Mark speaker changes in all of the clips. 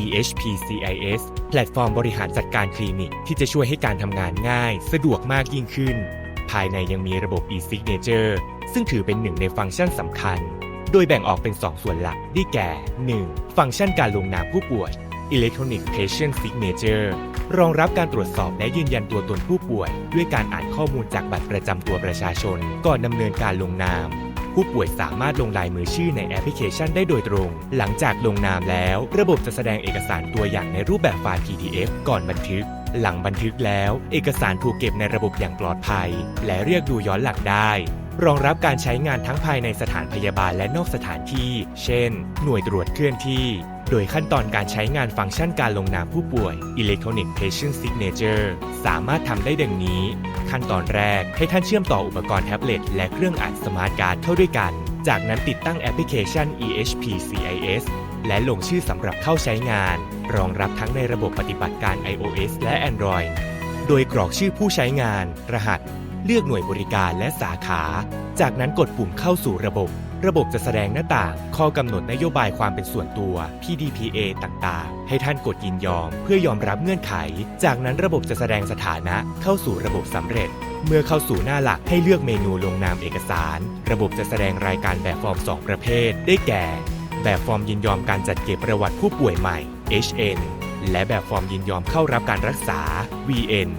Speaker 1: EHP CIS แพลตฟอร์มบริหารจัดการคลินิก ที่จะช่วยให้การทำงานง่าย สะดวกมากยิ่งขึ้น ภายในยังมีระบบ e-signature ซึ่งถือเป็นหนึ่งในฟังก์ชันสำคัญ โดยแบ่งออกเป็น 2 ส่วนหลักได้แก่ 1. ฟังก์ชันการลงนามผู้ป่วย Electronic Patient Signature รองรับการตรวจสอบและยืนยันตัวตนผู้ป่วย ด้วยการอ่านข้อมูลจากบัตรประจำตัวประชาชน ก่อนดำเนินการลงนาม ผู้ป่วยสามารถลงลายมือชื่อในแอปพลิเคชันได้โดยตรง หลังจากลงนามแล้ว ระบบจะแสดงเอกสารตัวอย่างในรูปแบบไฟล์ PDF ก่อนบันทึก หลังบันทึกแล้ว เอกสารถูกเก็บในระบบอย่างปลอดภัย และเรียกดูย้อนหลังได้ รองรับการใช้งานทั้งภายในสถานพยาบาลและนอกสถานที่ เช่น หน่วยตรวจเคลื่อนที่ โดยขั้นตอนการใช้งานฟังก์ชันการลงนามผู้ป่วย Electronic Patient Signature สามารถทำได้ดังนี้ ขั้นตอนแรกให้ท่านเชื่อมต่ออุปกรณ์แท็บเล็ตและเครื่องอ่านสมาร์ทการ์ดเข้าด้วยกัน จากนั้นติดตั้งแอปพลิเคชัน EHP CIS และลงชื่อสำหรับเข้าใช้งาน รองรับทั้งในระบบปฏิบัติการ iOS และ Android โดยกรอกชื่อผู้ใช้งาน รหัส เลือกหน่วยบริการและสาขา จากนั้นกดปุ่มเข้าสู่ระบบ ระบบจะแสดงหน้าต่าง ข้อกำหนดนโยบายความเป็นส่วนตัว PDPA ต่างๆ ให้ท่านกดยินยอม เพื่อยอมรับเงื่อนไข จากนั้นระบบจะแสดงสถานะเข้าสู่ระบบสำเร็จ เมื่อเข้าสู่หน้าหลักให้เลือกเมนูลงนามเอกสาร ระบบจะแสดงรายการแบบฟอร์ม 2 ประเภท ได้แก่ แบบฟอร์มยินยอมการจัดเก็บประวัติผู้ป่วยใหม่ HN และแบบฟอร์มยินยอมเข้ารับการรักษา VN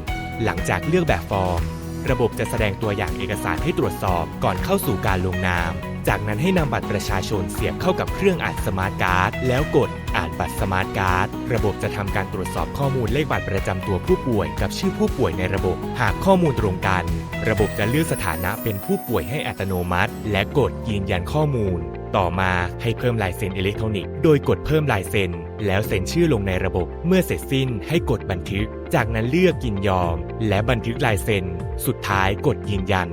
Speaker 1: หลังจากเลือกแบบฟอร์ม ระบบจะแสดงตัวอย่างเอกสารให้ตรวจสอบก่อนเข้าสู่การลงนาม จากนั้นให้นำบัตรประชาชนเสียบเข้ากับเครื่องอ่านสมาร์ทการ์ด แล้วกดอ่านบัตรสมาร์ทการ์ด ระบบจะทำการตรวจสอบข้อมูลเลขบัตรประจำตัวผู้ป่วยกับชื่อผู้ป่วยในระบบ หากข้อมูลตรงกัน ระบบจะเลือกสถานะเป็นผู้ป่วยให้อัตโนมัติ และกดยืนยันข้อมูล ต่อมาให้เพิ่มลายเซ็นอิเล็กทรอนิกส์โดยกดเพิ่มลายเซ็นแล้วเซ็นชื่อลงในระบบ เมื่อเสร็จสิ้นให้กดบันทึก จากนั้นเลือกยินยอม และบันทึกลายเซ็นสุดท้ายกดยืนยัน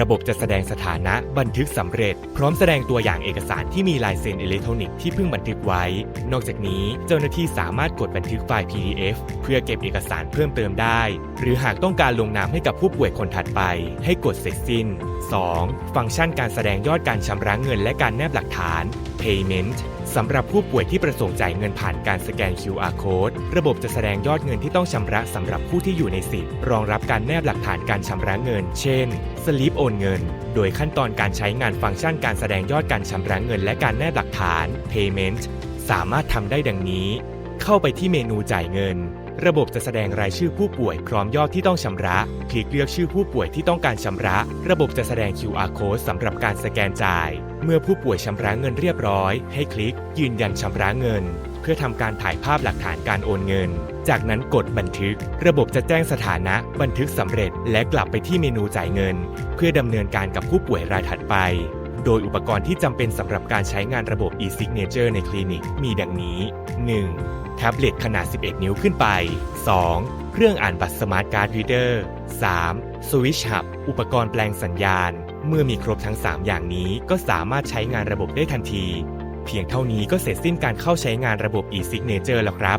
Speaker 1: ระบบจะแสดงสถานะบันทึกสำเร็จ พร้อมแสดงตัวอย่างเอกสารที่มีลายเซ็นอิเล็กทรอนิกส์ที่เพิ่งบันทึกไว้ นอกจากนี้เจ้าหน้าที่สามารถกดบันทึกไฟล์ PDF เพื่อเก็บเอกสารเพิ่มเติมได้ หรือหากต้องการลงนามให้กับผู้ป่วยคนถัดไป ให้กดเสร็จสิ้น 2. ฟังก์ชันการแสดงยอดการชำระเงินและการแนบหลักฐาน Payment สำหรับผู้ป่วยที่ประสงค์จ่ายเงินผ่านการสแกน QR Code ระบบจะแสดงยอดเงินที่ต้องชำระสำหรับผู้ที่อยู่ในสิทธิ์ รองรับการแนบหลักฐานการชำระเงิน เช่น สลิปโอนเงิน โดยขั้นตอนการใช้งานฟังก์ชันการแสดงยอดการชำระเงิน และการแนบหลักฐาน Payment สามารถทำได้ดังนี้ เข้าไปที่เมนูจ่ายเงิน ระบบจะแสดงรายชื่อผู้ป่วยพร้อมยอดที่ต้องชำระ คลิกเลือกชื่อผู้ป่วยที่ต้องการชำระ ระบบจะแสดง QR code สำหรับการสแกนจ่าย เมื่อผู้ป่วยชำระเงินเรียบร้อย ให้คลิก ยืนยันชำระเงิน เพื่อทำการถ่ายภาพหลักฐานการโอนเงิน จากนั้นกดบันทึก ระบบจะแจ้งสถานะ บันทึกสำเร็จ และกลับไปที่เมนูจ่ายเงิน เพื่อดำเนินการกับผู้ป่วยรายถัดไปโดยอุปกรณ์ที่จำเป็นสำหรับการใช้งานระบบ e-signature ในคลินิกมีดังนี้ 1. แท็บเล็ตขนาด 11 นิ้วขึ้นไป 2. เครื่องอ่านบัตรสมาร์ทการ์ดรีเดอร์ 3. สวิชหับอุปกรณ์แปลงสัญญาณ เมื่อมีครบทั้ง 3 อย่างนี้ก็สามารถใช้งานระบบได้ทันที เพียงเท่านี้ก็เสร็จสิ้นการเข้าใช้งานระบบ e-signature แล้วครับ